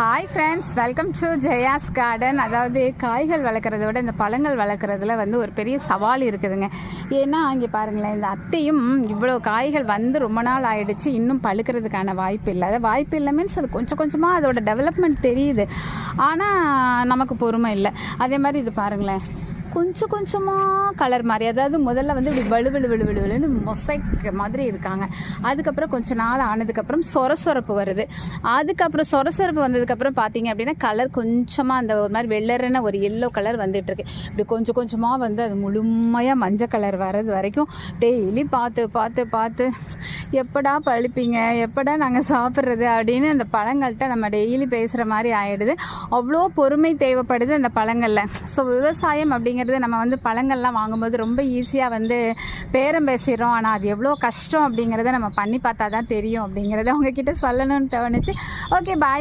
Hi friends welcome to Jaya's garden அதாவது காய்கள் வளர்க்குறத விட இந்த பழங்கள் வளர்க்குறதுல வந்து ஒரு பெரிய சவால் இருக்குதுங்க. ஏன்னா இங்கே பாருங்களேன் இந்த அத்தையும் இவ்வளோ காய்கள் வந்து ரொம்ப நாள் ஆயிடுச்சு. இன்னும் பழுக்கிறதுக்கான வாய்ப்பு இல்லை. அது வாய்ப்பு இல்லை மீன்ஸ் அது கொஞ்சம் கொஞ்சமாக அதோட டெவலப்மெண்ட் தெரியுது. ஆனால் நமக்கு பொறுமை இல்லை. அதே மாதிரி இது பாருங்களேன். கொஞ்சம் கொஞ்சமாக கலர் மாதிரி அதாவது முதல்ல வந்து இப்படி வலு வலு வலு வலு வலுன்னு மொசைக் மாதிரி இருக்காங்க. அதுக்கப்புறம் கொஞ்ச நாள் ஆனதுக்கப்புறம் சொர சொரப்பு வருது. அதுக்கப்புறம் சொர சொரப்பு வந்ததுக்கப்புறம் பார்த்தீங்க அப்படின்னா கலர் கொஞ்சமாக அந்த ஒரு மாதிரி வெள்ளறன ஒரு எல்லோ கலர் வந்துட்டு இருக்கு இப்படி கொஞ்சம் கொஞ்சமாக வந்து அது முழுமையாக மஞ்சள் கலர் வர்றது வரைக்கும் டெய்லி பார்த்து பார்த்து பார்த்து எப்படா பழுப்பீங்க? எப்படா நாங்கள் சாப்பிட்றது? அப்படின்னு அந்த பழங்கள்கிட்ட நம்ம டெய்லி பேசுகிற மாதிரி ஆயிடுது. அவ்வளோ பொறுமை தேவைப்படுது அந்த பழங்களில். ஸோ விவசாயம் அப்படிங்கிறது நம்ம வந்து பழங்கள்லாம் வாங்கும்போது ரொம்ப ஈஸியாக வந்து பேரம் பேசிடுறோம். ஆனால் அது எவ்வளோ கஷ்டம் அப்படிங்கிறத நம்ம பண்ணி பார்த்தா தான் தெரியும் அப்படிங்கிறத உங்ககிட்ட சொல்லணும்னு தோணுச்சு. Okay bye